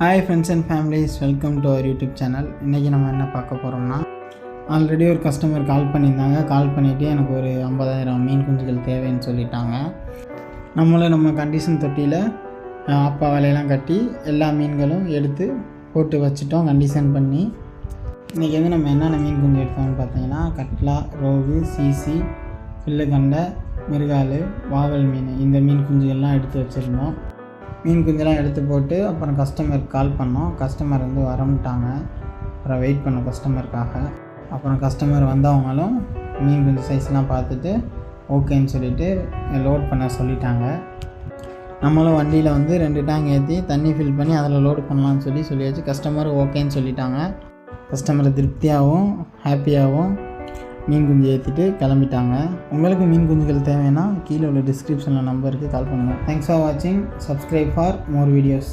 Hi friends and families welcome to our YouTube channel இன்றைக்கி நம்ம என்ன பார்க்க போகிறோம்னா ஆல்ரெடி ஒரு கஸ்டமர் கால் பண்ணியிருந்தாங்க. கால் பண்ணிவிட்டு எனக்கு ஒரு ஐம்பதாயிரம் மீன் குஞ்சுகள் தேவைன்னு சொல்லிட்டாங்க. நம்மளும் நம்ம கண்டிஷன் தொட்டியில் அப்பா வலையெல்லாம் கட்டி எல்லா மீன்களும் எடுத்து போட்டு வச்சுட்டோம் கண்டிஷன் பண்ணி. இன்றைக்கி வந்து நம்ம என்னென்ன மீன் குஞ்சு எடுத்தோம்னு பார்த்தீங்கன்னா கட்லா ரோகு சீசி பில்லுகண்டை மிருகாலு வாவல் மீன். இந்த மீன் குஞ்சுகள்லாம் எடுத்து வச்சுருந்தோம். மீன் குஞ்செல்லாம் எடுத்து போட்டு அப்புறம் கஸ்டமருக்கு கால் பண்ணோம். கஸ்டமர் வந்து வரமுட்டாங்க. அப்புறம் வெயிட் பண்ணோம் கஸ்டமருக்காக அப்புறம் கஸ்டமர் வந்தவங்களும் மீன் குஞ்சு சைஸ்லாம் பார்த்துட்டு ஓகேன்னு சொல்லிவிட்டு லோட் பண்ண சொல்லிட்டாங்க. நம்மளும் வண்டியில் வந்து ரெண்டு டேங்க் ஏற்றி தண்ணி ஃபில் பண்ணி அதில் லோடு பண்ணலான்னு சொல்லி சொல்லியாச்சு. கஸ்டமர் ஓகேன்னு சொல்லிட்டாங்க. கஸ்டமர் திருப்தியாகவும் ஹாப்பியாகவும் மீன் குஞ்சு ஏற்றிட்டு கிளம்பிட்டாங்க. உங்களுக்கு மீன் குஞ்சுகள் தேவைன்னா கீழே உள்ள டிஸ்கிரிப்ஷனில் நம்பருக்கு கால் பண்ணுங்கள் தேங்க்ஸ் ஃபார் வாட்சிங் சப்ஸ்கிரைப் ஃபார் மோர் வீடியோஸ்